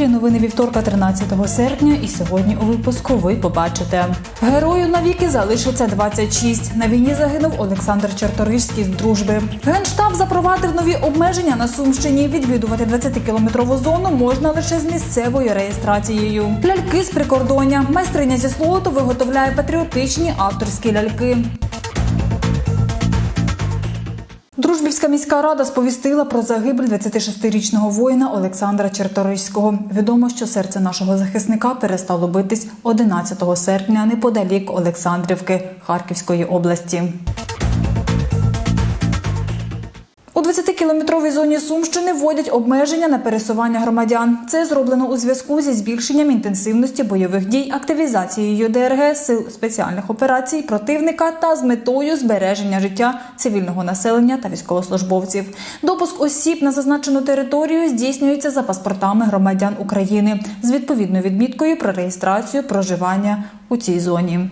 ефірі новини вівторка 13 серпня. І сьогодні у випуску ви побачите. Герою навіки залишиться 26. На війні загинув Олександр Черторийський з дружби. Генштаб запровадив нові обмеження на Сумщині. Відвідувати 20-кілометрову зону можна лише з місцевою реєстрацією. Ляльки з прикордоння. Майстриня зі слоту виготовляє патріотичні авторські ляльки. Дружбівська міська рада сповістила про загибель 26-річного воїна Олександра Черторийського. Відомо, що серце нашого захисника перестало битись 11 серпня неподалік Олександрівки Харківської області. 20-кілометровій зоні Сумщини вводять обмеження на пересування громадян. Це зроблено у зв'язку зі збільшенням інтенсивності бойових дій, активізацією ДРГ, сил спеціальних операцій противника та з метою збереження життя цивільного населення та військовослужбовців. Допуск осіб на зазначену територію здійснюється за паспортами громадян України з відповідною відміткою про реєстрацію проживання у цій зоні.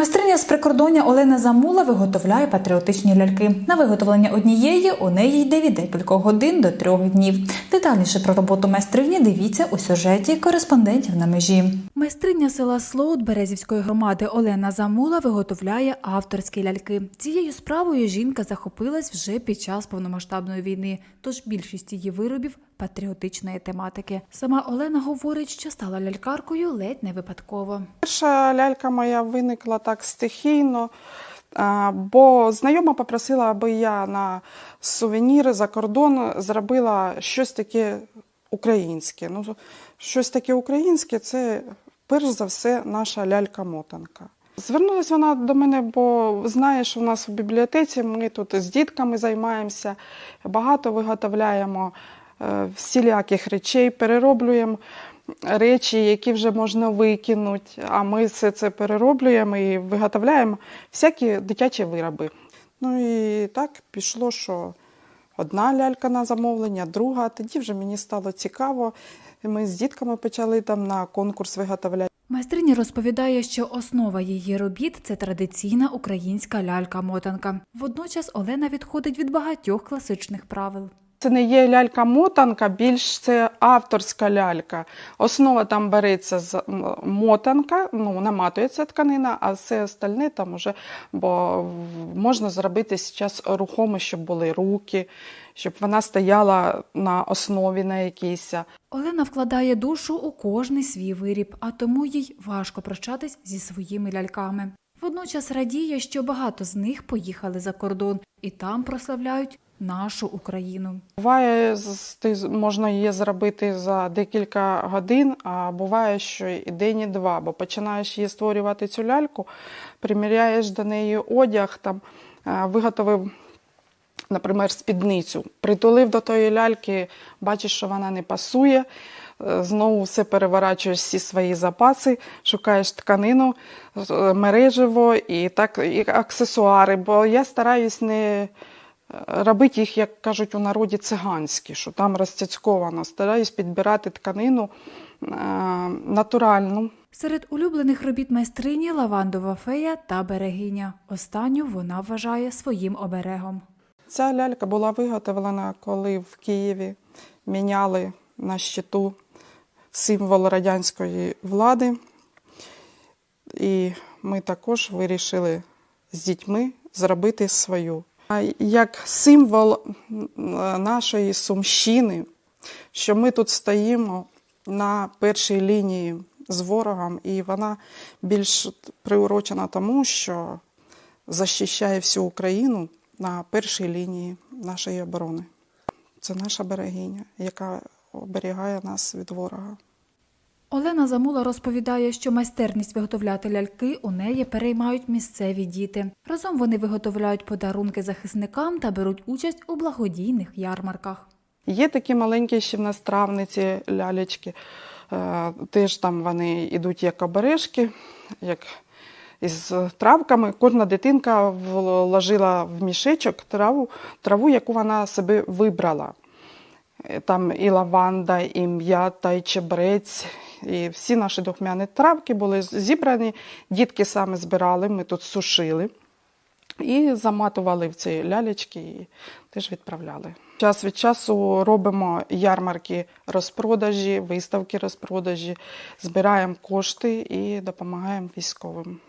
Майстриня з прикордоння Олена Замула виготовляє патріотичні ляльки. На виготовлення однієї у неї йде від декількох годин до трьох днів. Детальніше про роботу майстрині дивіться у сюжеті кореспондентів на межі. Майстриня села Слоут Березівської громади Олена Замула виготовляє авторські ляльки. Цією справою жінка захопилась вже під час повномасштабної війни, тож більшість її виробів патріотичної тематики. Сама Олена говорить, що стала лялькаркою ледь не випадково. Перша лялька моя виникла так стихійно, бо знайома попросила, аби я на сувеніри за кордон зробила щось таке українське. Ну, щось таке українське це перш за все наша лялька-мотанка. Звернулася вона до мене, бо знає, що в нас в бібліотеці ми тут з дітками займаємося, багато виготовляємо е, всіляких речей, перероблюємо речі, які вже можна викинути, а ми все це перероблюємо і виготовляємо всякі дитячі вироби. Ну і так пішло, що одна лялька на замовлення, друга. Тоді вже мені стало цікаво. Ми з дітками почали там на конкурс виготовляти. Майстриня розповідає, що основа її робіт це традиційна українська лялька-мотанка. Водночас Олена відходить від багатьох класичних правил. Це не є лялька-мотанка, більш це авторська лялька. Основа там береться з мотанка, ну, наматується тканина, а все остальне там уже, бо можна зробити зараз рухомо, щоб були руки, щоб вона стояла на основі на якійсь. Олена вкладає душу у кожний свій виріб, а тому їй важко прощатись зі своїми ляльками. Водночас радіє, що багато з них поїхали за кордон і там прославляють нашу Україну. Буває, можна її зробити за декілька годин, а буває, що і день, і два, бо починаєш її створювати цю ляльку, приміряєш до неї одяг, там, е, виготовив, наприклад, спідницю, притулив до тої ляльки, бачиш, що вона не пасує. е, Знову все переворачуєш всі свої запаси, шукаєш тканину, е, мереживо і так і аксесуари. Бо я стараюсь не робити їх, як кажуть у народі, циганські, що там розцяцьковано. Стараюсь підбирати тканину е, натуральну. Серед улюблених робіт майстрині лавандова фея та берегиня. Останню вона вважає своїм оберегом. Ця лялька була виготовлена, коли в Києві міняли на щиту символ радянської влади. І ми також вирішили з дітьми зробити свою. Як символ нашої сумщини, що ми тут стоїмо на першій лінії з ворогом, і вона більш приурочена тому, що захищає всю Україну на першій лінії нашої оборони. Це наша берегиня, яка оберігає нас від ворога. Олена Замула розповідає, що майстерність виготовляти ляльки у неї переймають місцеві діти. Разом вони виготовляють подарунки захисникам та беруть участь у благодійних ярмарках. Є такі маленькі ще в нас травниці, лялечки. Е, Теж там вони йдуть як обережки, як із травками. Кожна дитинка вложила в мішечок траву, траву, яку вона себе вибрала. Е, Там і лаванда, і м'ята, і чебрець, і всі наші духмяні травки були зібрані. Дітки саме збирали, ми тут сушили і заматували в ці лялечки і теж відправляли. Час від часу робимо ярмарки розпродажі, виставки розпродажі, збираємо кошти і допомагаємо військовим.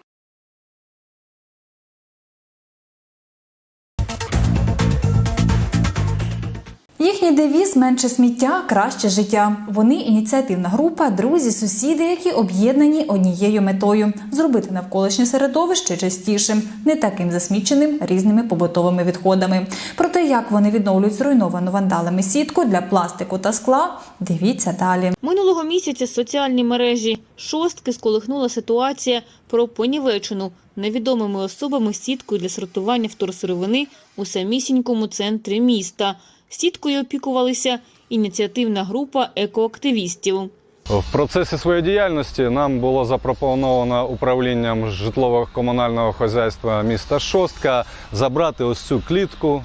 Їхній девіз менше сміття, краще життя. Вони ініціативна група, друзі, сусіди, які об'єднані однією метою зробити навколишнє середовище чистішим, не таким засміченим різними побутовими відходами. Про те, як вони відновлюють зруйновану вандалами сітку для пластику та скла, дивіться далі. Минулого місяця соціальні мережі шостки сколихнула ситуація про понівечену невідомими особами сітку для сортування вторсировини у самісінькому центрі міста. Сіткою опікувалися ініціативна група екоактивістів. В процесі своєї діяльності нам було запропоновано управлінням житлово-комунального хазяйства міста Шостка забрати ось цю клітку,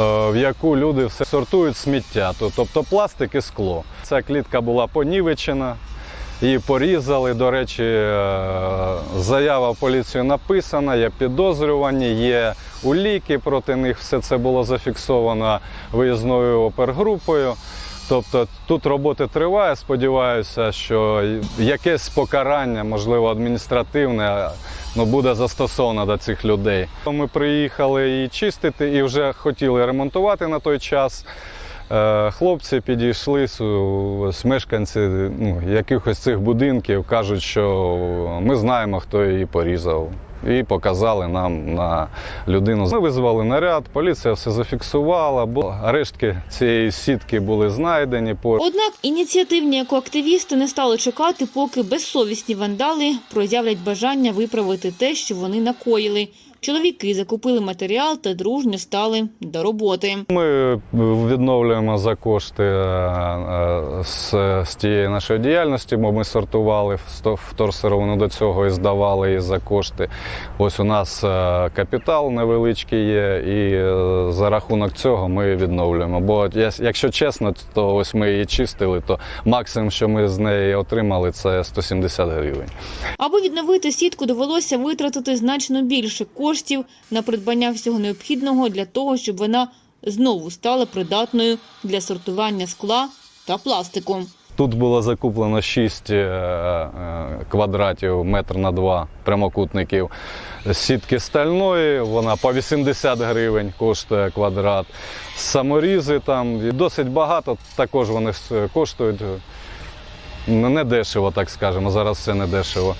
е, в яку люди все сортують сміття, тобто пластик і скло. Ця клітка була понівечена, її порізали. До речі, е, заява в поліцію написана, є підозрювані, є уліки проти них. Все це було зафіксовано виїзною опергрупою. Тобто тут роботи триває. Сподіваюся, що якесь покарання, можливо, адміністративне, ну, буде застосовано до цих людей. Ми приїхали її чистити і вже хотіли ремонтувати на той час. Е, Хлопці підійшли, ось мешканці ну, якихось цих будинків, кажуть, що ми знаємо, хто її порізав. І показали нам на людину. Ми визвали наряд, поліція все зафіксувала, бо рештки цієї сітки були знайдені. Однак ініціативні екоактивісти не стали чекати, поки безсовісні вандали проявлять бажання виправити те, що вони накоїли. Чоловіки закупили матеріал та дружньо стали до роботи. Ми відновлюємо за кошти е, е, з, з тієї нашої діяльності, бо ми сортували вторсировину до цього і здавали її за кошти. Ось у нас е, капітал невеличкий є, і е, за рахунок цього ми відновлюємо. Бо якщо чесно, то ось ми її чистили, то максимум, що ми з неї отримали, це 170 гривень. Аби відновити сітку, довелося витратити значно більше коштів на придбання всього необхідного для того, щоб вона знову стала придатною для сортування скла та пластику. Тут було закуплено 6 квадратів метр на 2 прямокутників сітки стальної, вона по 80 гривень коштує квадрат. Саморізи там досить багато, також вони коштують не дешево, так скажемо. Зараз все не дешево.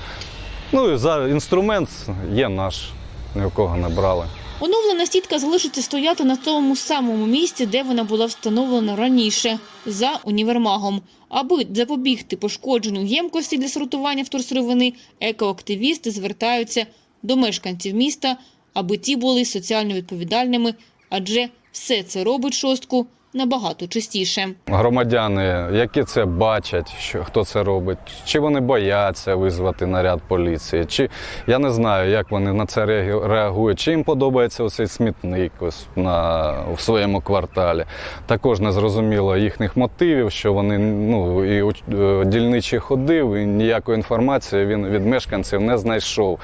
Ну і за інструмент є наш, ні в кого не брали. Оновлена сітка залишиться стояти на тому самому місці, де вона була встановлена раніше, за універмагом. Аби запобігти пошкодженню ємкості для сортування вторсировини, екоактивісти звертаються до мешканців міста, аби ті були соціально відповідальними, адже все це робить шостку набагато частіше. Громадяни, які це бачать, що хто це робить, чи вони бояться визвати наряд поліції, чи я не знаю, як вони на це реагу- реагують, чи їм подобається оцей смітник ось на в своєму кварталі. Також не зрозуміло їхніх мотивів, що вони ну і е, ходив, і ніякої інформації він від мешканців не знайшов.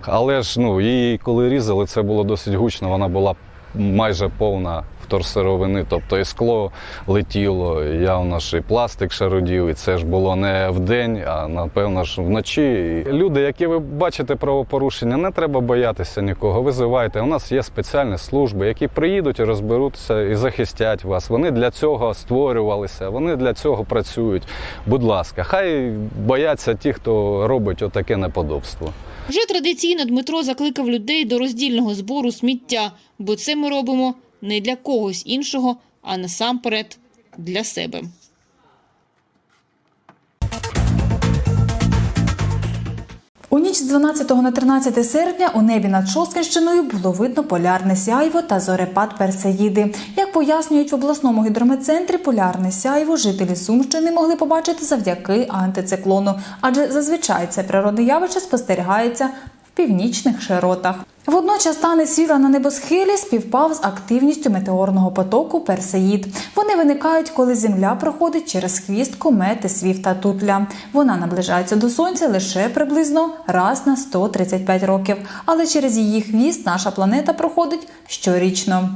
Але ж ну її коли різали, це було досить гучно. Вона була майже повна вторсировини, тобто і скло летіло, явно ж і пластик шарудів, і це ж було не вдень, а напевно ж вночі. Люди, які ви бачите правопорушення, не треба боятися нікого. Визивайте. У нас є спеціальні служби, які приїдуть і розберуться і захистять вас. Вони для цього створювалися, вони для цього працюють. Будь ласка, хай бояться ті, хто робить отаке неподобство. Вже традиційно Дмитро закликав людей до роздільного збору сміття, бо це ми робимо не для когось іншого, а насамперед для себе. У ніч з 12 на 13 серпня у небі над Шосткинщиною було видно полярне сяйво та зорепад Персеїди. Як пояснюють в обласному гідрометцентрі, полярне сяйво жителі Сумщини могли побачити завдяки антициклону, адже зазвичай це природне явище спостерігається в північних широтах. Водночас танець світла на небосхилі співпав з активністю метеорного потоку Персеїд. Вони виникають, коли Земля проходить через хвіст комети Свіфта Тутля. Вона наближається до сонця лише приблизно раз на 135 років, але через її хвіст наша планета проходить щорічно.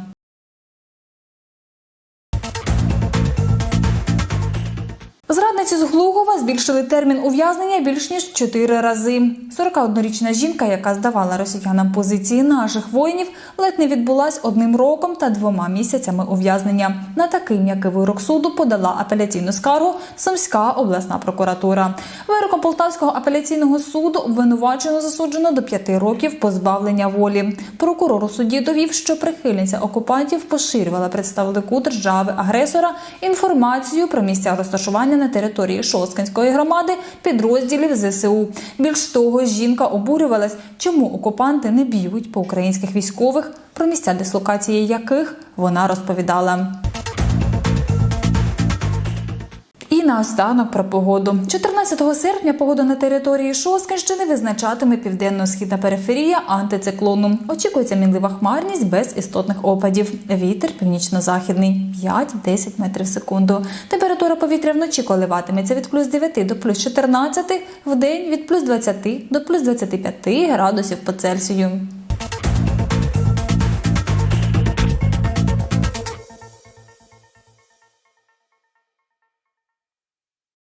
Зрадниці з Глугова збільшили термін ув'язнення більш ніж чотири рази. 41-річна жінка, яка здавала росіянам позиції наших воїнів, ледь не відбулась одним роком та двома місяцями ув'язнення. На такий м'який вирок суду подала апеляційну скаргу Сумська обласна прокуратура. Вироком Полтавського апеляційного суду обвинувачено засуджено до п'яти років позбавлення волі. Прокурор у суді довів, що прихильниця окупантів поширювала представнику держави агресора інформацію про місця розташування на території Шосткинської громади підрозділів ЗСУ. Більш того, жінка обурювалась, чому окупанти не б'ють по українських військових, про місця дислокації яких вона розповідала. І наостанок про погоду. 14 серпня погоду на території Шоскінщини визначатиме південно-східна периферія антициклону. Очікується мінлива хмарність без істотних опадів. Вітер північно-західний 5-10 метрів в секунду. Температура повітря вночі коливатиметься від плюс 9 до плюс 14, в день від плюс 20 до плюс 25 градусів по Цельсію.